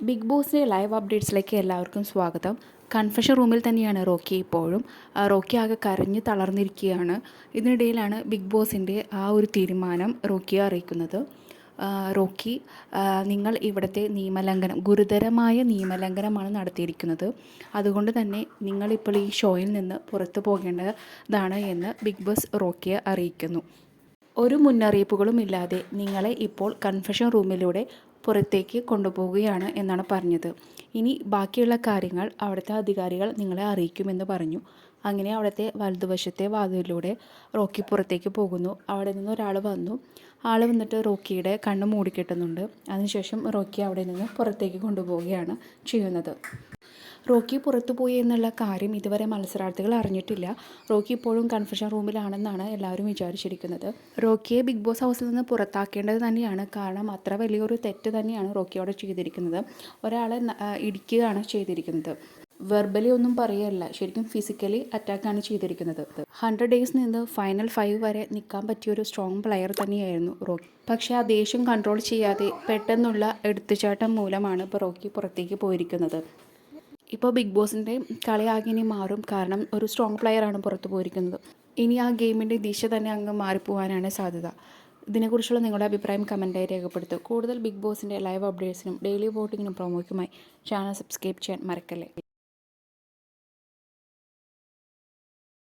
Big ബോസിന്റെ live അപ്ഡേറ്റ്സിലേക്ക് എല്ലാവർക്കും സ്വാഗതം. കൺഫഷൻ റൂമിൽ തന്നെയാണ് റോക്കി ഇപ്പോഴും. റോക്കി ആകെ കരഞ്ഞ് തളർന്നിരിക്കുകയാണ്. ഇതിനിടയിലാണ് ബിഗ് ബോസിന്റെ ആ ഒരു തീരുമാനം റോക്കിയെ അറിയിക്കുന്നത്. റോക്കി നിങ്ങൾ ഇവിടുത്തെ നിയമലംഘനം ഗുരുതരമായ നിയമലംഘനമാണ് നടത്തിയിരിക്കുന്നത്. അതുകൊണ്ട് തന്നെ നിങ്ങളിപ്പോൾ ഈ ഷോയിൽ നിന്ന് പുറത്തു പോകേണ്ടതാണ് എന്ന് ബിഗ് ബോസ് റോക്കിയെ അറിയിക്കുന്നു. ഒരു മുന്നറിയിപ്പുകളും ഇല്ലാതെ നിങ്ങളെ ഇപ്പോൾ കൺഫഷൻ റൂമിലൂടെ പുറത്തേക്ക് കൊണ്ടുപോവുകയാണ് എന്നാണ് പറഞ്ഞത്. ഇനി ബാക്കിയുള്ള കാര്യങ്ങൾ അവിടുത്തെ അധികാരികൾ നിങ്ങളെ അറിയിക്കുമെന്ന് പറഞ്ഞു. അങ്ങനെ അവിടുത്തെ വലതുവശത്തെ വാതിലിലൂടെ റോക്കി പുറത്തേക്ക് പോകുന്നു. അവിടെ നിന്ന് ഒരാൾ വന്നു. ആൾ വന്നിട്ട് റോക്കിയുടെ കണ്ണ് മൂടിക്കെട്ടുന്നുണ്ട് അതിനുശേഷം റോക്കി അവിടെ നിന്ന് പുറത്തേക്ക് കൊണ്ടുപോവുകയാണ് ചെയ്യുന്നത്. റോക്കി പുറത്തു പോയി എന്നുള്ള കാര്യം ഇതുവരെ മത്സരാർത്ഥികൾ അറിഞ്ഞിട്ടില്ല. റോക്കി ഇപ്പോഴും കൺഫ്യൂഷൻ റൂമിലാണെന്നാണ് എല്ലാവരും വിചാരിച്ചിരിക്കുന്നത്. റോക്കിയെ ബിഗ് ബോസ് ഹൗസിൽ നിന്ന് പുറത്താക്കേണ്ടത് തന്നെയാണ്. കാരണം അത്ര വലിയൊരു തെറ്റ് തന്നെയാണ് റോക്കിയോട് ചെയ്തിരിക്കുന്നത്. ഒരാളെ ഇടിക്കുകയാണ് ചെയ്തിരിക്കുന്നത്. വെർബലി ഒന്നും പറയല്ല ശരിക്കും ഫിസിക്കലി അറ്റാക്കാണ് ചെയ്തിരിക്കുന്നത്. ഹൺഡ്രഡ് ഡേയ്സ് നിന്ന് ഫൈനൽ ഫൈവ് വരെ നിൽക്കാൻ പറ്റിയ ഒരു സ്ട്രോങ് പ്ലെയർ തന്നെയായിരുന്നു റോക്കി. പക്ഷേ ആ ദേഷ്യം കൺട്രോൾ ചെയ്യാതെ പെട്ടെന്നുള്ള എടുത്തുചാട്ടം മൂലമാണ് ഇപ്പോൾ റോക്കി പുറത്തേക്ക് പോയിരിക്കുന്നത്. ഇപ്പോൾ ബിഗ് ബോസിന്റെ കളിയാകെ ഇനി മാറും കാരണം ഒരു സ്ട്രോങ് പ്ലെയറാണ് പുറത്തു പോയിരിക്കുന്നത്. ഇനി ആ ഗെയിമിന്റെ ദിശ തന്നെ അങ്ങ് മാറിപ്പോവാനാണ് സാധ്യത. ഇതിനെക്കുറിച്ചുള്ള നിങ്ങളുടെ അഭിപ്രായം കമന്റായി രേഖപ്പെടുത്തുക. കൂടുതൽ ബിഗ് ബോസിന്റെ ലൈവ് അപ്ഡേറ്റ്സിനും ഡെയിലി വോട്ടിങ്ങിനും പ്രൊമോയ്ക്കുമായി ചാനൽ സബ്സ്ക്രൈബ് ചെയ്യാൻ മറക്കല്ലേ.